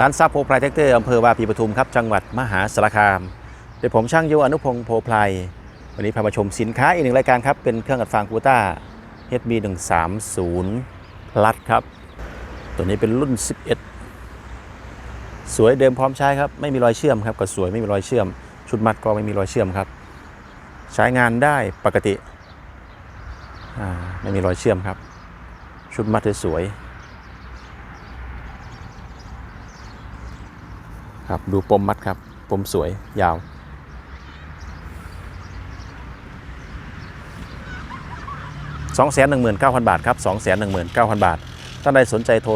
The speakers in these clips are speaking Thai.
ร้านซับโพไพรแท็กเตอร์อำเภอวาปีปทุมครับจังหวัดมหาสารคามเดี๋ยวผมช่างโยอนุพงศ์โพไพรวันนี้พามาชมสินค้าอีกหนึ่งรายการครับ เป็นเครื่องอัดฟางกูต้า HB 1 3 0 plus ครับ ตัวนี้เป็นรุ่น 11 สวยเดิมพร้อมใช้ครับ ไม่มีรอยเชื่อมครับก็สวยไม่มีรอยเชื่อม ชุดมัดก็ไม่มีรอยเชื่อมครับ ใช้งานได้ปกติไม่มีรอยเชื่อมครับ ชุดมัดสวย ครับดูปมมัดครับปมสวยยาว 219,000 บาทครับ 219,000 บาท ท่านใดสนใจโทร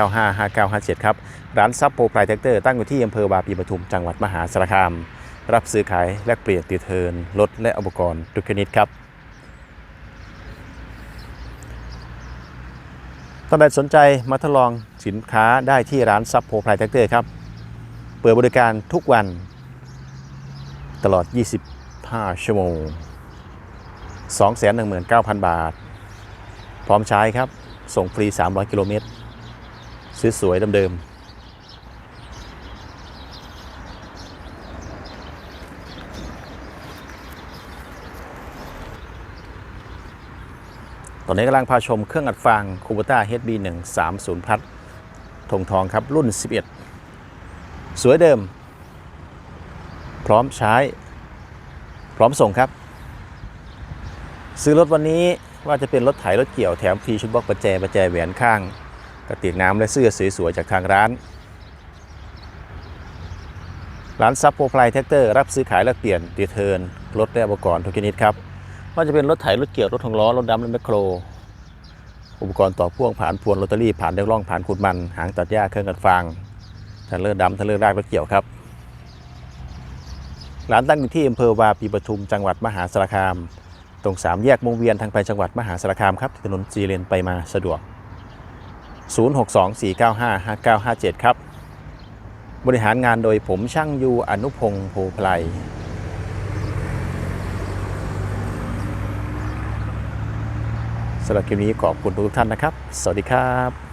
0624955957 ครับ ร้านซับโปรไพรแท็กเตอร์ตั้งอยู่ที่อำเภอวาปีปทุมจังหวัดมหาสารคาม รับซื้อขายแลกเปลี่ยนติดเทินรถและอุปกรณ์ทุกชนิดครับท่านใดสนใจมาทดลองสินค้าได้ที่ร้านซับโปรไพรแท็กเตอร์ครับ เปิดบริการทุกวัน ตลอด 25 ชั่วโมง 219,000 บาท พร้อมใช้ครับ ส่งฟรี 300 กิโลเมตรซื้อสวยเดิมๆตอนนี้กำลังพาชมเครื่องอัดฟางคูบูต้า HB 1 3 0พัดทงทองครับ รุ่น 11 สวยเดิม พร้อมใช้ พร้อมส่งครับ ซื้อรถวันนี้ว่าจะเป็นรถไถรถเกี่ยวแถมฟรีชุดบล็อกประแจประแจแหวนข้าง กระติกน้ำและเสื้อสวยๆจากทางร้าน ร้านซับโปรไพรแท็กเตอร์รับซื้อขายแลกเปลี่ยนดีเทิร์นรถและอุปกรณ์ทุกชนิดครับว่าจะเป็นรถไถรถเกี่ยวรถทองล้อรถดำรถแมคโคร อุปกรณ์ต่อพ่วงผ่านพวนลอตเตอรี่ผ่านเดวร่องผ่านขุดมัน หางตัดหญ้าเครื่องกัดฟาง ทันเลอร์ดำทันเลอร์รากรถเกี่ยวครับ ร้านตั้งอยู่ที่อำเภอวาปีปทุมจังหวัดมหาสารคาม ตรงสามแยกวงเวียนทางไปจังหวัดมหาสารคามครับถนนจีเลนไปมาสะดวก 0624955957 ครับ บริหารงานโดยผมช่างยูอนุพงศ์โพไพลสำหรับคลิปนี้ขอบคุณทุกท่านนะครับ สวัสดีครับ